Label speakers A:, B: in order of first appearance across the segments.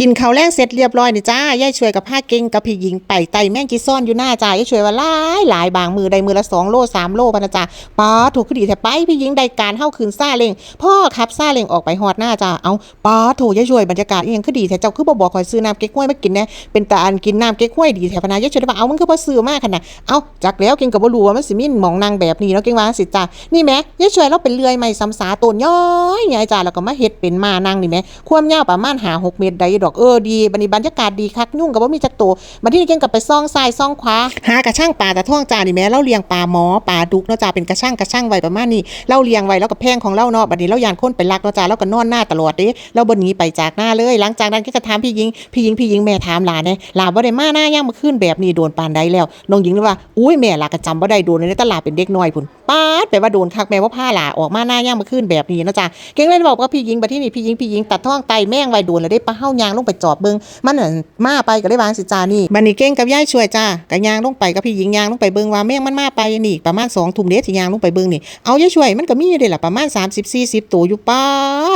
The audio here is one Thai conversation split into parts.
A: กินข้าวแรงเสร็จเรียบร้อยนี่จ้ายายช่วยกับผ้าเก่งกับพี่หญิงไปไตแม่งกีซ่อนอยู่หน้าจ้ายายช่วยว่าหลายหลายบางมือใดมือละสองโลสามโลพะนะจ้าป้าถูกคดีแต่ไปพี่หญิงได้การเข้าคืนซาเล็งพ่อขับซาเล็งออกไปฮอดหน้าจ้าเอาป้าถูกยายช่วยบรรยากาศเอียงคือดีแต่เจ้าคือบ่บอกคอยซื้อน้ำเก๊กฮวยมากินแน่เป็นตาอันกินน้ำเก๊กฮวยดีแถวพนายายช่วยได้ว่าเอามันคือบ่ซื้อมากขนาดเอาจักแล้วเก่งกับบ่รู้ว่ามันสิมีหมองนางแบบนี้เนาะเก่งว่าสิจ้านี่แม่ยายช่วยเราเป็นเลื่อยไม้ซ้ำสาต้นย้อยใหญ่จ้าแล้วก็มาเฮ็ดเป็นมานางนี่แม่ความยาวประมาณ5 6เมตรได้ดอกเออดีบัดนี้บรรยากาศดีคักยุ่งกับว่ามีจักโตวบัดนี้เก่งกับไปซ่องซ้ายซ่องขวาหากระช่างปลาแตะท่องจานี่แม่เราเลียงปลาหมอปลาดุกเนาะจ้าเป็นกระช่างกระช่างไว้ประมาณนี้เราเลียงไว้แล้วก็แพงของเราเนาะบัดนี้เรายานค้นไปลักเนาะจ้าเราก็นอนหน้าตลอดเด้เราบ่หนีไปจากหน้าเลย หลังจากนั้นก็จะถามพี่หญิงพี่หญิงพี่หญิงแม่ถามหลานเด้หลานบ่ได้มาหน้าย่างมาขึ้นแบบนี้โดนปานใดแล้วน้องหญิงเลยว่าอุ้ยแม่หลานก็จำบ่ได้โดนในตลาดเป็นเด็กน้อยพุ่นป๊าดแปลว่าโดนคักแม่ว่าผ้าหลาออกมาหน้าย่างมาขึ้นแบบนี้นะจ้าเก่งเลยบอกว่าพี่หญิงบัดที่นี่พี่หญิงพี่หญิงตัดท้องไตแม่งไว้โดนแล้วได้ปลาเฮายางลงไปจอบเบิ่งมันนั่นมาไปก็ได้วางสิจ้านี่บัดนี้เก่งกับย่ายช่วยจ้าก็ยางลงไปกับพี่หญิงยางลงไปเบิ่งว่าแม่งมันมาไปนี่ประมาณ2ทุ่มเด้สิยางลงไปเบิ่งนี่เอาย่ายช่วยมันก็มีอยู่เด้ล่ะประมาณ30 40ตัวอยู่ป๊า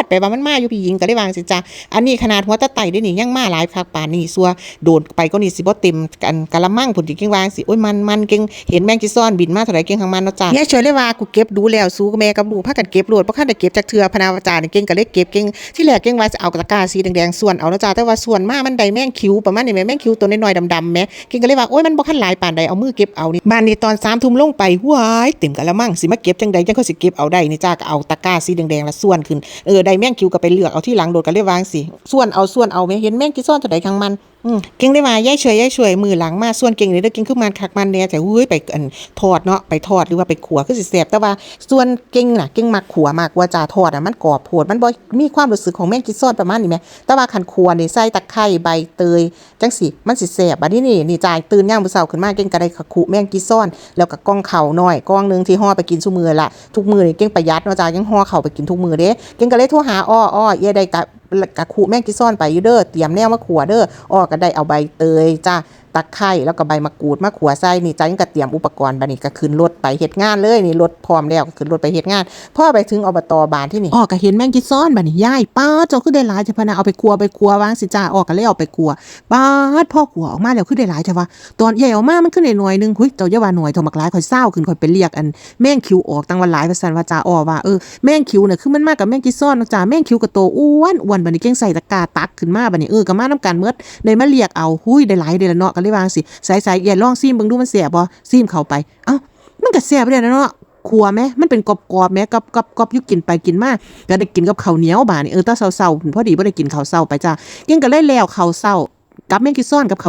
A: ดแปลว่ามันมาอยู่พี่หญิงก็ได้วางสิจ้าอันนี้ขนาดหัวตะไตได้นี่ยังมาหลายคักป่านนี้ซัวโดนไปก็นี่สิบ่เต็มกันกะละมั่งพุ่นที่เก่งวางสิโอ้ยมันมันเก่งเห็นแมงจีซ่อนบินมาเท่าไหร่เก่งของมันเนาะจ้าย่ายช่วยเลยว่ากูเก็บดูแล้วสู้แม่กับลูกพากันเก็บโลดบ่คันได้เก็บจักเทื่อพนาวจารย์นี่เก่งก็เลยเก็บเก่งที่แรกเก่งว่าจะเอาตะกร้าสีแดงๆส่วนเอาเนะจ้าแต่ว่าส่วนมามันได้แมงคิ้วประมาณนี้แม่แมงคิ้วตัวน้อยๆดำๆแหมเก่งก็เลยว่าโอ้ยมันบ่คันหลายป่านใดเอามือเก็บเอานี่บ้านนี้ตอน3ทุ่มลงไปว้ายเต็มกะละมั่งสิมาเก็บจังใดจังเขาสิเก็บเอาได้นี่จ้าก็เอาตะกร้าสีแดงๆละส่วนขึ้นเออได้แมงคิ้วก็ไปเลือกเอาที่หลังโดดก็เลยวางสิส่วนเอาส่วนเอาแม่เห็นแมงกี่ซ่อนเท่าใดข้างมันเก่งได้มายายช่วยยายช่วยมือหลังมาส่วนเก่งนี่เด้อเก่งคือมันคักมันแน่แต่หุ้ยไปอันทอดเนาะไปทอดหรือว่าไปขัวคือสิแซ่บแต่ว่าส่วนเก่งน่ะเก่งมักขัวมากกว่าจ่าทอดอะมันกรอบโพดมันบ่มีความรู้สึกของแมงกิซอนประมาณนี้แหมแต่ว่าคันขัวนี่ใส่ตะไคร้ใบเตยจังสิมันสิแซ่บบัดนี้นี่นี่จ่ายตื่นย่างมือเช้าขึ้นมาเก่งก็ได้ขุแมงกิซอน แล้วก็กล้องเข้าวน้อยก้องนึงที่ห่อไปกินซุมือละทุกมือนี่เก่งประหยัดเนาะจ้ายังห่อข้าไปกินทุกมือเด้เก่งก็เลยโทรหาอ้ออ้อเอียได้กะ กะคูแม่งกิซ่อนไปอยู่เด้อเตรียมแนวมาขัวเด้อออกก็ได้เอาใบเตยจ้าตะไคร้แล้วก็ใบมะกรูดมาขัวใส่นี่จ้ายังก็เตรียมอุปกรณ์บัดนี้ก็ขึ้นรถไปเฮ็ดงานเลยนี่รถพร้อมแล้วก็ขึ้นรถไปเฮ็ดงานพอไปถึงอบตบานที่นี่อ้อก็เห็นแมงกิซ่อนบัดนี้ยายป้าดเจ้าคือได้หลายจ้ะพะนะเอาไปขัวไปขัววางสิจ้าอ้อก็เลยเอาไปขัวป้าดพ่อขัวออกมาแล้วคือได้หลายจ้ะวะตอนใหญ่ออกมามันขึ้นได้หน่วยหนึงหุ้ยเจ้าอย่าว่าหน่วยเท่ามักหลายข่อยเศร้าขึ้นข่อยไปเรียกอันแมงคิวออกตั้งวันหลายว่าซั่นว่าจ้าอ้อว่าเออแมงคิวน่ะคือมันมากับแมงกิซ่อนเนาะจ้าแมงคิวก็โตอ้วนอ้วนบัดนี้เก่งใส่ตะกร้าตักขึ้นมาบัดนี้เออก็มานํกันเมดได้มาเรียกเอาหุ้ยได้หลายเด้อละเนาะก็เลยวางสิสายๆอย่าลองซิมเบิ่งดูมันแซ่บบ่ซิมเข้าไป เอ้ามันก็แซ่บเด้อนะเนาะครัวไหมมันเป็นกรอบๆแหมกับกับกับยุกินไปกินมาก็ได้กินกับข้าวเหนียวบานี่เออตอนเช้าๆพอดีบ่ได้กินข้าวเช้าไปจ้าก่งก็เลยแล้วข้าวเช้ากับแมงกิซ่อนกับข้าว